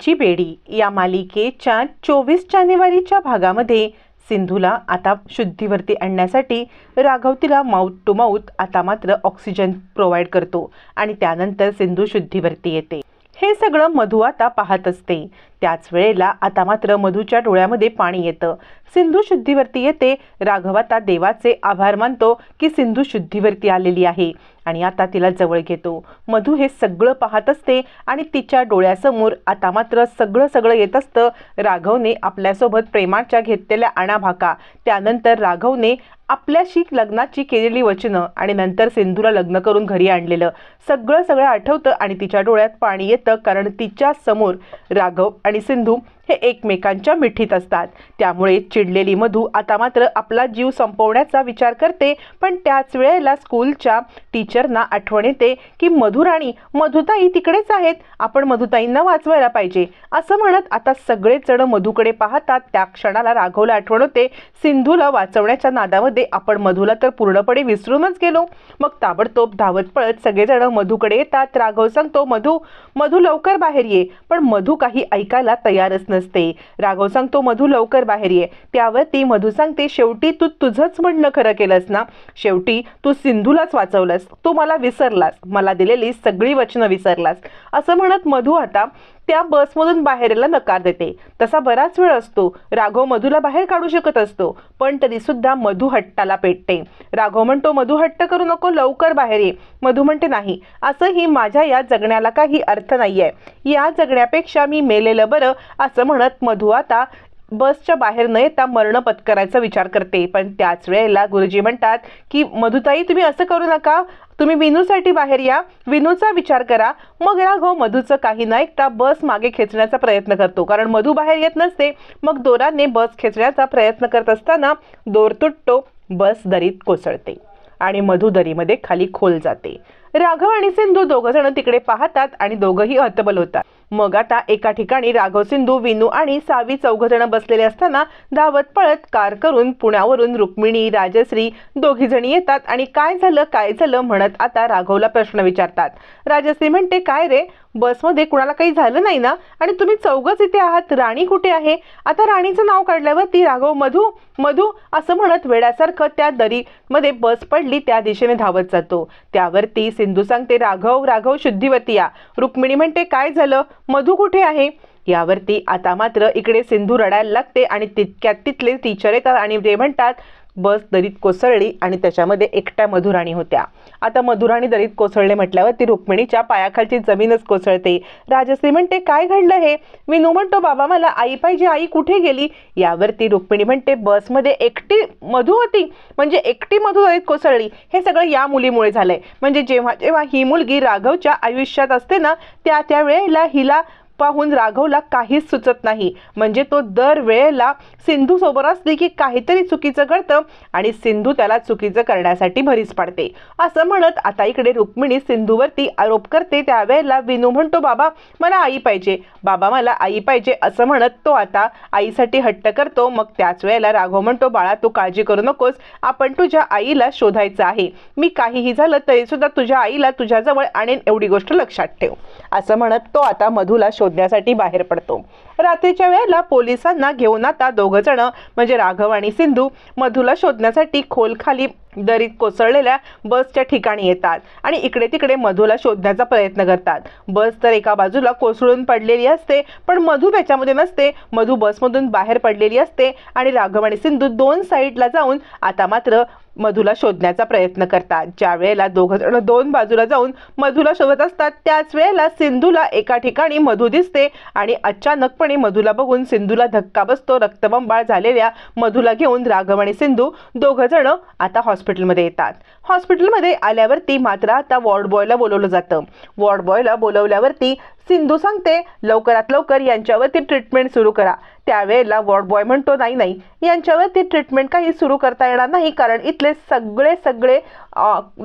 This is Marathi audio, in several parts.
ची बेडी या मालिकेच्या चोवीस जानेवारीच्या भागामध्ये सिंधूला आता शुद्धीवरती आणण्यासाठी राघव तिला माउथ टू माउथ आता मात्र ऑक्सिजन प्रोव्हाइड करतो आणि त्यानंतर सिंधू शुद्धीवरती येते. हे सगळं मधू आता पाहत असते. त्याच वेळेला आता मात्र मधूच्या डोळ्यामध्ये पाणी येतं. सिंधू शुद्धीवरती येते. राघव आता देवाचे आभार मानतो की सिंधू शुद्धीवरती आलेली आहे आणि आता तिला जवळ घेतो. मधू हे सगळं पाहत असते आणि तिच्या डोळ्यासमोर आता मात्र सगळं सगळं येत असतं. राघवने आपल्यासोबत प्रेमाच्या घेतलेल्या आणाभाका. त्यानंतर राघवने आपल्याशी लग्नाची केलेली वचनं आणि नंतर सिंधूला लग्न करून घरी आणलेलं सगळं सगळं आठवतं आणि तिच्या डोळ्यात पाणी येतं कारण तिच्या समोर राघव आणि सिंधू हे एकमेकांच्या मिठीत असतात. त्यामुळे चिडलेली मधू आता मात्र आपला जीव संपवण्याचा विचार करते पण त्याच वेळेला स्कूलच्या टीचरना आठवण येते की मधुराणी मधुताई तिकडेच आहेत. आपण मधुताईंना वाचवायला पाहिजे. असं म्हणत आता सगळे जण मधूकडे पाहतात. त्या क्षणाला राघवला आठवण होते. सिंधूला वाचवण्याच्या नादामध्ये आपण मधूला तर पूर्णपणे विसरूनच गेलो. मग ताबडतोब धावत पळत सगळेजण मधूकडे येतात. राघव सांगतो मधू मधू लवकर बाहेर ये. पण मधू काही ऐकायला तयारच नसते नसते. राघव सांगतो मधू लवकर बाहेर ये. त्यावर ती मधू सांगते शेवटी तू तुझंच म्हणणं खरं केलंस ना? शेवटी तू सिंधूलाच वाचवलंस. तू मला विसरलास. मला दिलेली सगळी वचनं विसरलास. असं म्हणत मधू आता त्या बसमधून बाहेर यायला नकार देते. तसा बराच वेळ असतो. राघव मधूला बाहेर काढू शकत असतो पण तरी सुद्धा मधू हट्टाला पेटते. राघव म्हणतो मधू हट्ट करू नको लवकर बाहेर ये. मधू म्हणते नाही असंही माझ्या या जगण्याला काही अर्थ नाही आहे या जगण्यापेक्षा मी मेलेलं बरं असं म्हणत मधू आता बसच्या बाहेर न येता मरण पत्करायचा विचार करते. पण त्याच वेळेला गुरुजी म्हणतात की मधुताई तुम्ही असं करू नका. तुम्ही विनूसाठी बाहेर या. विनूचा विचार करा. मग राघव मधूचं काही न ऐकता बस मागे खेचण्याचा प्रयत्न करतो. कारण मधू बाहेर येत नसते. मग दोराने बस खेचण्याचा प्रयत्न करत असताना दोर तुटतो. बस दरीत कोसळते आणि मधु दरीमध्ये खाली खोल जाते. राघव आणि सिंधू दोघ जण तिकडे पाहतात आणि दोघंही हतबल होतात. मग आता एका ठिकाणी राघव सिंधू विनू आणि सावी चौघ जण बसलेले असताना धावत पळत कार करून पुण्यावरून रुक्मिणी राजश्री दोघी जणी येतात आणि काय झालं काय झालं म्हणत आता राघवला प्रश्न विचारतात. राजश्री म्हणते काय रे? बसमध्ये कुणाला काही झालं नाही ना? आणि तुम्ही चौघच इथे आहात. राणी कुठे आहे? आता राणीचं नाव काढल्यावर ती राघव मधू मधू असं म्हणत वेड्यासारखं त्या दरीमध्ये बस पडली त्या दिशेने धावत जातो. त्यावरती सिंधू सांगते राघव राघव शुद्धिवतीया रुक्मिणी म्हणते काय झालं? मधू कुठे आहे? यावरती आता मात्र इकडे सिंधू रडायला लागते आणि तितक्यात तिथले टीचर येतात आणि ते म्हणतात बस दरीत कोसळली आणि त्याच्यामध्ये एकट्या मधुराणी होत्या. आता मधुराणी दरीत कोसळले म्हटल्यावर ती रुक्मिणीच्या पायाखालची जमीनच कोसळते. राजश्री म्हणते काय घडलं हे? विनू म्हणतो बाबा मला आई पाहिजे आई कुठे गेली? यावर ती रुक्मिणी म्हणते बसमध्ये एकटी मधु होती. म्हणजे एकटी मधु दरीत कोसळली. हे सगळं या मुलीमुळे झालंय. म्हणजे जेव्हा जेव्हा ही मुलगी राघवच्या आयुष्यात असते ना त्या त्या वेळेला हिला पाहून राघवला काहीच सुचत नाही. म्हणजे तो दर वेळेला सिंधू सोबत असली की काहीतरी चुकीचं करतं आणि सिंधू त्याला चुकीचं करण्यासाठी भरीस पाडते. असं म्हणत आता इकडे रुक्मिणी सिंधूवरती आरोप करते. त्यावेळेला विनू म्हणतो बाबा मला आई पाहिजे. बाबा मला आई पाहिजे असं म्हणत तो आता आईसाठी हट्ट करतो. मग त्याच वेळेला राघव म्हणतो बाळा तू काळजी करू नकोस. आपण तुझ्या आईला शोधायचं आहे. मी काहीही झालं तरी सुद्धा तुझ्या आईला तुझ्याजवळ आणेन. एवढी गोष्ट लक्षात ठेव. असं म्हणत तो आता मधूला शोधण्यासाठी बाहेर पडतो. रात्रीच्या वेळेला पोलिसांना घेऊन आता दोघं जण म्हणजे राघव आणि सिंधू मधूला शोधण्यासाठी खोल खाली दरीत कोसळलेल्या बसच्या ठिकाणी येतात आणि इकडे तिकडे मधूला शोधण्याचा प्रयत्न करतात. बस तर एका बाजूला कोसळून पडलेली असते पण मधू त्याच्यामध्ये नसते. मधू बसमधून बाहेर पडलेली असते आणि राघव आणि सिंधू दोन साईडला जाऊन आता मात्र मधूला शोधण्याचा प्रयत्न करतात. ज्या वेळेला दोघं जण दोन बाजूला जाऊन मधूला शोधत असतात त्याच वेळेला सिंधूला एका ठिकाणी मधू दिसते आणि अचानकपणे मधूला बघून सिंधूला धक्का बसतो. रक्तबंबाळ झालेल्या मधूला घेऊन राघव आणि सिंधू दोघं जण आता हॉस्पिटलमध्ये येतात. हॉस्पिटलमध्ये आल्यावरती मात्र आता वॉर्ड बॉयला बोलवलं जातं. वॉर्ड बॉयला बोलवल्यावरती सिंधू सांगते लवकरात लवकर यांच्यावरती ट्रीटमेंट सुरू करा. त्यावेळेला वॉर्ड बॉय म्हणतो नाही नाही यांच्यावरती ट्रीटमेंट काही सुरू करता येणार नाही कारण इथले सगळे सगळे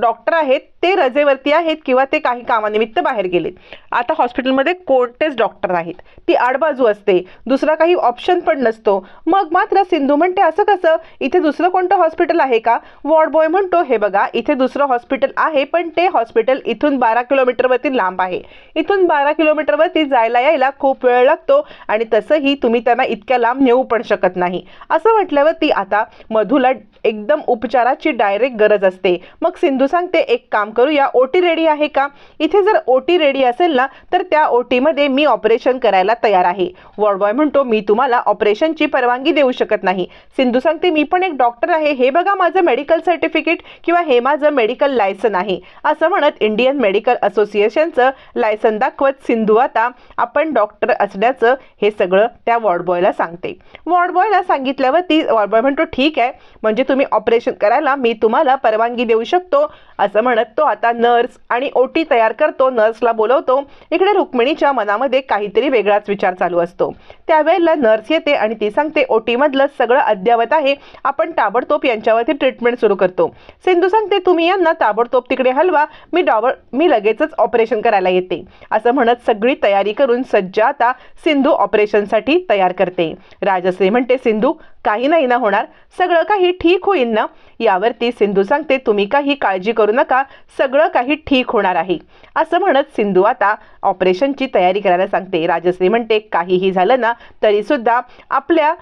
डॉक्टर आहेत ते रजेवरती आहेत किंवा ते काही कामानिमित्त बाहेर गेलेत. आता हॉस्पिटलमध्ये कोणतेच डॉक्टर आहेत ती आडबाजू असते. दुसरा काही ऑप्शन पण नसतो. मग मात्र सिंधू म्हणते असं कसं? इथे दुसरं कोणतं हॉस्पिटल आहे का? वॉर्ड बॉय म्हणतो हे बघा इथे दुसरं हॉस्पिटल आहे पण ते हॉस्पिटल इथून बारा किलोमीटरवरती लांब आहे. इथून बारा किलो किलोमीटरवरती जायला यायला खूप वेळ लागतो आणि तसंही तुम्ही त्यांना इतक्या लांब नेऊ पण शकत नाही. असं म्हटल्यावरती आता मधूला एकदम उपचाराची डायरेक्ट गरज असते. मग सिंधू सांगते एक काम करूया ओटी रेडी आहे का? इथे जर ओटी रेडी असेल ना तर त्या ओटीमध्ये मी ऑपरेशन करायला तयार आहे. वॉर्ड बॉय म्हणतो मी तुम्हाला ऑपरेशनची परवानगी देऊ शकत नाही. सिंधू सांगते मी पण एक डॉक्टर आहे. हे बघा माझं मेडिकल सर्टिफिकेट किंवा हे माझं मेडिकल लायसन आहे. असं म्हणत इंडियन मेडिकल असोसिएशनचं लायसन दाखवत सिंधू आता आपण डॉक्टर असण्याचं हे सगळं त्या वॉर्ड बॉयला सांगते. वॉर्ड बॉयला सांगितल्यावरती वॉर्ड बॉय म्हणतो ठीक आहे. म्हणजे तुम्ही ऑपरेशन करायला मी तुम्हाला परवानगी देऊ शकतो असं म्हणत तो आता नर्स आणि ओटी तयार करतो नर्सला बोलवतो इकडे रुक्मिणीच्या मनामध्ये काहीतरी वेगळाच विचार चालू असतो. त्यावेळेला नर्स येते आणि ती सांगते ओटीमधलं सगळं अद्यावत आहे आपण ताबडतोब यांच्यावरती ट्रीटमेंट सुरू करतो. सिंधू सांगते तुम्ही यांना ताबडतोब तिकडे हलवा मी डॉबर मी लगेचच ऑपरेशन करायला येते. असं म्हणत सगळी तयारी करून सज्ज आता सिंधू ऑपरेशनसाठी तयार करते. राजश्री म्हणते सिंधू काही नाही ना होणार. सगळं काही ठीक होईल ना? यावरती सिंधू सांगते तुम्ही काही काळजी करू नका. सगळं काही ठीक होणार आहे. असं म्हणत सिंधू आता ऑपरेशनची तयारी करायला सांगते. राजश्री म्हणते काहीही झालं ना तरी सुद्धा आपल्या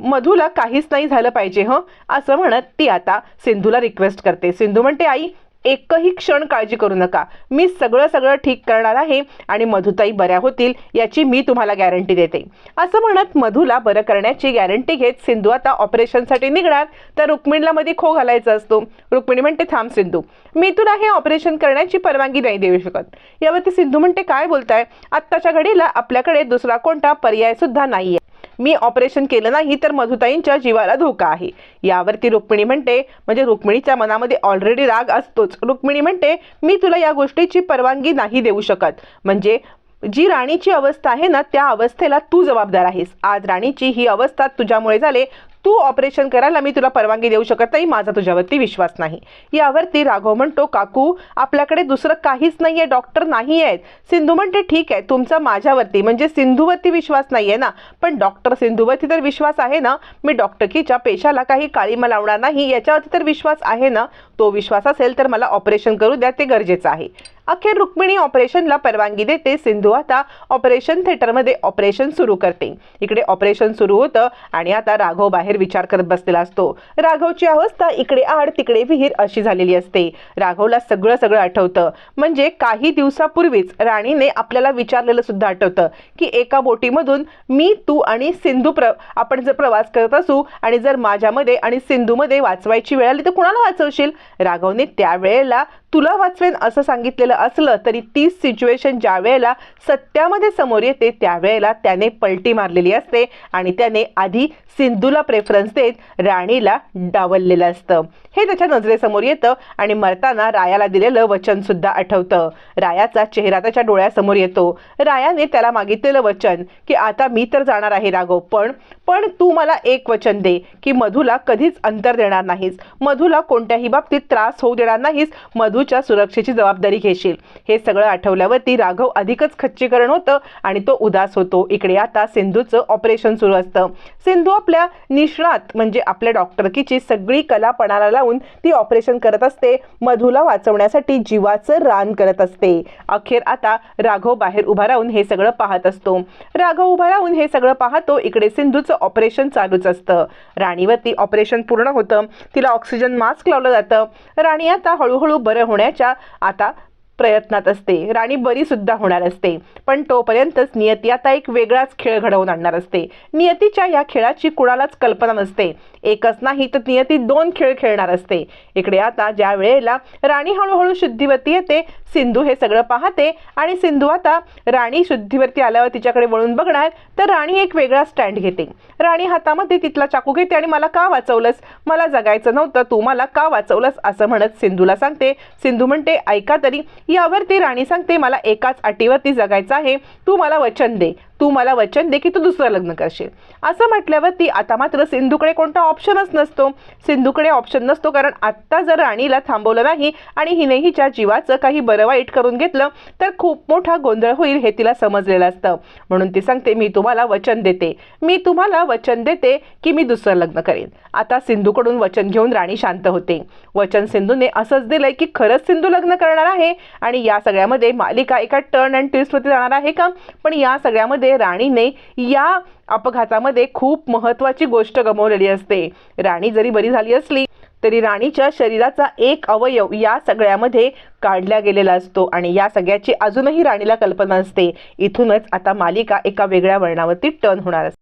मधूला काहीच नाही झालं पाहिजे हं? असं म्हणत ती आता सिंधूला रिक्वेस्ट करते. सिंधू म्हणते आई एकही क्षण काळजी करू नका. मी सगळं सगळं ठीक करणार आहे आणि मधुताई बऱ्या होतील याची मी तुम्हाला गॅरंटी देते. असं म्हणत मधूला बरं करण्याची गॅरंटी घेत सिंधू आता ऑपरेशनसाठी निघणार तर रुक्मिणीला मध्ये खो घालायचा असतो. रुक्मिणी म्हणते थांब सिंधू मी तुला हे ऑपरेशन करण्याची परवानगी नाही देऊ शकत. यावरती सिंधू म्हणते काय बोलताय? आत्ताच्या घडीला आपल्याकडे दुसरा कोणता पर्याय सुद्धा नाहीये. मी ऑपरेशन केलं नाही तर मधुताईंच्या जीवाला धोका आहे. यावरती रुक्मिणी म्हणते म्हणजे रुक्मिणीच्या मनामध्ये ऑलरेडी राग असतोच. रुक्मिणी म्हणते मी तुला या गोष्टीची परवानगी नाही देऊ शकत. म्हणजे जी राणीची अवस्था आहे ना त्या अवस्थेला तू जबाबदार आहेस. आज राणीची ही अवस्था तुझ्यामुळे झाले तू ऑपरेशन करायला मी तुला परवानगी देऊ शकत नाही माझा तुझ्यावरती विश्वास नाही. यावरती राघव म्हणतो काकू आपल्याकडे दुसरं काहीच नाही आहे डॉक्टर नाही आहेत सिंधू म्हणते ठीक आहे तुमचा माझ्यावरती म्हणजे सिंधूवरती विश्वास नाही आहे ना पण डॉक्टर सिंधूवरती तर विश्वास आहे ना मी डॉक्टरकीच्या पेशाला काही काळीमा लावणार नाही याच्यावरती तर विश्वास आहे ना तो विश्वास असेल तर मला ऑपरेशन करू द्या ते गरजेचं आहे. अखेर रुक्मिणी ऑपरेशनला परवानगी देते सिंधू आता ऑपरेशन थिएटरमध्ये ऑपरेशन सुरू करते. इकडे ऑपरेशन सुरू होतं आणि आता राघव बाहेर विचार करत बसलेला असतो. राघवची अवस्था इकडे आड तिकडे विहीर अशी झालेली असते. राघवला सगळं सगळं आठवतं. म्हणजे काही दिवसापूर्वीच राणीने आपल्याला विचारलेलं सुद्धा आठवतं की एका बोटीमधून मी तू आणि सिंधू प्र आपण जर प्रवास करत असू आणि जर माझ्यामध्ये आणि सिंधूमध्ये वाचवायची वेळ आली तर कुणाला वाचवशील? राघवने त्यावेळेला तुला वाचवेन असं सांगितलेलं असलं तरी तीच सिच्युएशन ज्या वेळेला सत्यामध्ये समोर येते त्यावेळेला त्याने पलटी मारलेली असते आणि त्याने आधी सिंधूला प्रेफरन्स देत राणीला डावललेलं असतं. हे त्याच्या नजरेसमोर येतं आणि मरताना रायाला दिलेलं वचन सुद्धा आठवतं. रायाचा चेहरा त्याच्या डोळ्यासमोर येतो. रायाने त्याला मागितलेलं वचन की आता मी तर जाणार आहे राघव पण पण तू मला एक वचन दे की मधूला कधीच अंतर देणार नाहीस. मधूला कोणत्याही बाबतीत त्रास होऊ देणार नाहीस. मधूच्या सुरक्षेची जबाबदारी घेशील. हे सगळं आठवल्यावरती राघव अधिकच खच्चीकरण होतं आणि तो उदास होतो. इकडे आता सिंधूचं ऑपरेशन सुरू असतं. सिंधू आपल्या निष्णात म्हणजे आपल्या डॉक्टरकीची सगळी कला पणाला लावून ती ऑपरेशन करत असते. मधूला वाचवण्यासाठी जीवाचं रान करत असते. अखेर आता राघव बाहेर उभा राहून हे सगळं पाहत असतो. राघव उभा राहून हे सगळं पाहतो. इकडे सिंधूचं ऑपरेशन चालूच असतं. राणीवरती ऑपरेशन पूर्ण होतं. तिला ऑक्सिजन मास्क लावलं जातं. राणी आता हळूहळू बरं होण्याच्या आता प्रयत्नात असते. राणी बरी सुद्धा होणार असते. पण तोपर्यंतच नियती आता एक वेगळाच खेळ घडवून आणणार असते. नियतीच्या या खेळाची कुणालाच कल्पना नसते. एकच नाही तर नियती दोन खेळ खेळणार असते. इकडे आता ज्या वेळेला राणी हळूहळू शुद्धीवरती येते सिंधू हे सगळं पाहते आणि सिंधू आता राणी शुद्धीवरती आल्यावर तिच्याकडे वळून बघणार तर राणी एक वेगळा स्टँड घेते. राणी हातामध्ये तिथला चाकू घेते आणि मला का वाचवलंस? मला जगायचं नव्हतं तू मला का वाचवलंस? असं म्हणत सिंधूला सांगते. सिंधू म्हणते ऐका तरी यावरती राणी सांगते मला एकाच अटीवरती जगायचं आहे. तू मला वचन दे. तू मला वचन दे की तू दुसरं लग्न करशील. असं म्हटल्यावर ती आता मात्र सिंधूकडे कोणता ऑप्शनच नसतो. सिंधूकडे ऑप्शन नसतो कारण आत्ता जर राणीला थांबवलं नाही आणि हिने हिच्या जीवाचं काही बरं वाईट करून घेतलं तर खूप मोठा गोंधळ होईल हे तिला समजलेलं असतं. म्हणून ती सांगते मी तुम्हाला वचन देते. मी तुम्हाला वचन देते की मी दुसरं लग्न करेन. आता सिंधूकडून वचन घेऊन राणी शांत होते. वचन सिंधूने असंच दिलंय की खरंच सिंधू लग्न करणार आहे. आणि या सगळ्यामध्ये मालिका एका टर्न अँड ट्विस्टवरती जाणार आहे का? पण या सगळ्यामध्ये राणीने या अपघातामध्ये खूप महत्त्वाची गोष्ट गमावलेली असते. राणी जरी बरी झाली असली तरी राणीच्या शरीराचा एक अवयव या सगळ्यामध्ये काढला गेलेला असतो आणि या सगळ्याची अजूनही राणीला कल्पना असते. इथूनच आता मालिका एका वेगळ्या वळणावरती टर्न होणार असते